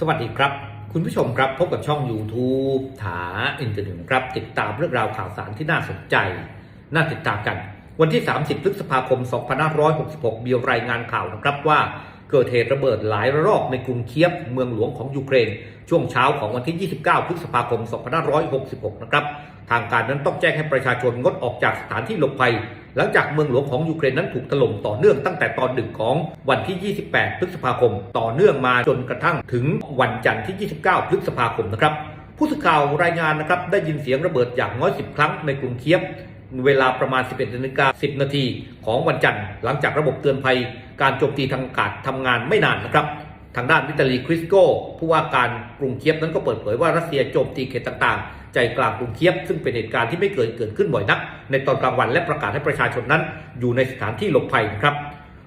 สวัสดีครับ คุณผู้ชมครับพบกับช่อง YouTube ถาอินเทอร์เน็ตครับ ติดตามเรื่องราวข่าวสารที่น่าสนใจ น่าติดตามกัน วันที่ 30 พฤษภาคม 2566 มีรายงานข่าวนะครับว่าเกิดเหตุระเบิดหลายระลอกในกรุงเคียบเมืองหลวงของยูเครน ช่วงเช้าของวันที่ 29 พฤษภาคม 2566 นะครับ ทางการนั้นต้องแจ้งให้ประชาชนงดออกจากสถานที่หลบภัย หลังจากเมืองหลวงของยูเครนนั้นถูกถล่มต่อเนื่องตั้งแต่ตอนดึกของวันที่ 28 พฤษภาคม ต่อเนื่องมาจนกระทั่งถึงวันจันทร์ที่ 29 พฤษภาคมนะครับผู้สื่อข่าวรายงานนะครับได้ยินเสียงระเบิดอย่างน้อย 10 ครั้งในกรุงเคียบเวลาประมาณ 11นาฬิกา10 นาทีของวันจันทร์ หลังจากระบบเตือนภัย การโจมตีทางอากาศทำงานไม่นานนะครับ ทางด้านวิตาลีคริสโกผู้ว่าการกรุงเคียบนั้นก็เปิดเผยว่ารัสเซียโจมตีเขตต่างๆ ใจกลางกรุงเคียบ ซึ่งเป็นเหตุการณ์ที่ไม่เคยเกิดขึ้นบ่อยนัก ในตอนกลางวันและประกาศให้ประชาชนนั้น อยู่ในสถานที่หลบภัยนะครับ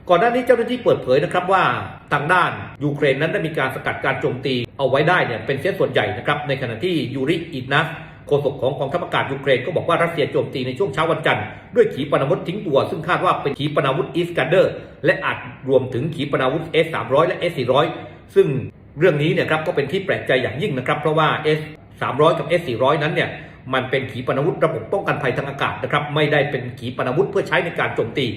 ก่อนหน้านี้เจ้าหน้าที่เปิดเผยนะครับว่าทางด้านยูเครนนั้นได้มีการสกัดการโจมตีเอาไว้ได้เนี่ยเป็นเสียส่วนใหญ่นะครับในขณะที่ยูริอินัส โฆษกของกองทัพอากาศยูเครนก็บอกว่ารัสเซียโจมตีในช่วงเช้าวันจันทร์ด้วยขีปนาวุธทิ้งตัว ซึ่งคาดว่าเป็นขีปนาวุธอีสกันเดอร์ และอาจรวมถึงขีปนาวุธ S300 และ S400 ซึ่งเรื่องนี้เนี่ยครับก็เป็นที่แปลกใจอย่างยิ่งนะครับ เพราะว่า S 300 กับ S 400 นั้นเนี่ยมันเป็นขีปนาวุธระบบป้องกันภัยทางอากาศนะครับไม่ได้เป็นขีปนาวุธเพื่อใช้ในการโจมตี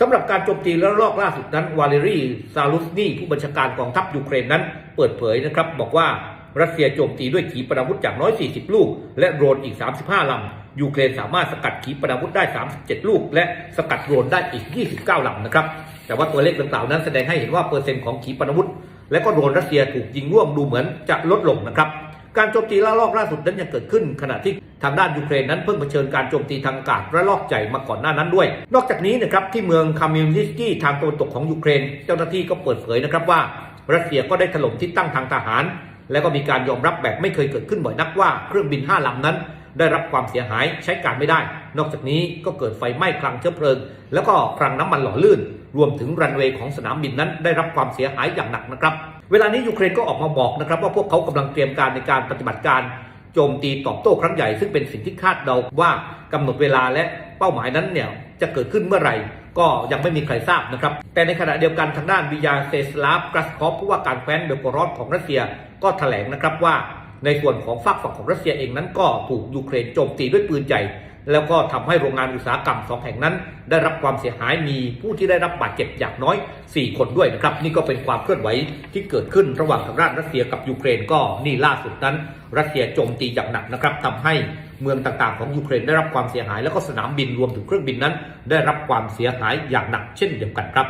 สำหรับการโจมตีและลอกล่าสุดนั้นวาเลรีซาลุสนีผู้บัญชาการกองทัพยูเครนนั้น เปิดเผยนะครับบอกว่า รัสเซียโจมตีด้วยขีปนาวุธอย่างน้อย 40 ลูก และโดรนอีก 35 ลำ ยูเครนสามารถสกัดขีปนาวุธได้ 37 ลูก และสกัดโดรนได้อีก 29 ลำนะครับ แต่ว่าตัวเลขดังกล่าวนั้นแสดงให้เห็นว่าเปอร์เซ็นต์ของขีปนาวุธ และก็โดรนรัสเซียถูกยิงร่วมดูเหมือนจะลดลงนะครับ การโจมตีระลอกล่าสุดนั้นยังเกิดขึ้นขณะที่ทางด้านยูเครนนั้นเพิ่งเผชิญการโจมตีทางอากาศระลอกใหญ่มาก่อนหน้านั้นด้วย นอกจากนี้นะครับที่เมืองคามิลนิสกี้ทางตะวันตกของยูเครน เจ้าหน้าที่ก็เปิดเผยนะครับว่ารัสเซียก็ได้ถล่มที่ตั้งทางทหาร และก็มีการยอมรับแบบไม่เคยเกิดขึ้นบ่อยนักว่าเครื่องบิน5ลำนั้น ได้รับความเสียหายใช้การไม่ได้ นอกจากนี้ก็เกิดไฟไหม้คลังเชื้อเพลิง แล้วก็คลังน้ำมันหล่อลื่น รวมถึงรันเวย์ของสนามบินนั้น ได้รับความเสียหายอย่างหนักนะครับ เวลานี้ยูเครนก็ออกมาบอกนะครับว่าพวกเขากำลังเตรียมการในการปฏิบัติการโจมตีตอบโต้ครั้งใหญ่ซึ่งเป็นสิ่งที่คาดเดาว่ากำหนดเวลาและเป้าหมายนั้นเนี่ยจะเกิดขึ้นเมื่อไหร่ก็ยังไม่มีใครทราบนะครับ แต่ในขณะเดียวกันทางด้านวิยาเซสลาฟกรัสคอฟผู้ว่าการแคว้นเบลกรอดของรัสเซีย ก็แถลงนะครับว่าในส่วนของฝากฝั่งของรัสเซียเองนั้นก็ถูกยูเครนโจมตีด้วยปืนใหญ่ แล้วก็ทำให้โรงงานอุตสาหกรรมสองแห่งนั้น ได้รับความเสียหายมีผู้ที่ได้รับบาดเจ็บอย่างน้อย 4 คนด้วยนะครับ นี่ก็เป็นความเคลื่อนไหวที่เกิดขึ้นระหว่างทางด้านรัสเซียกับยูเครนก็นี่ล่าสุดนั้น รัสเซียโจมตีอย่างหนักนะครับทำให้เมืองต่างๆของยูเครนได้รับความเสียหาย แล้วก็สนามบินรวมถึงเครื่องบินนั้น ได้รับความเสียหายอย่างหนักเช่นเดียวกันครับ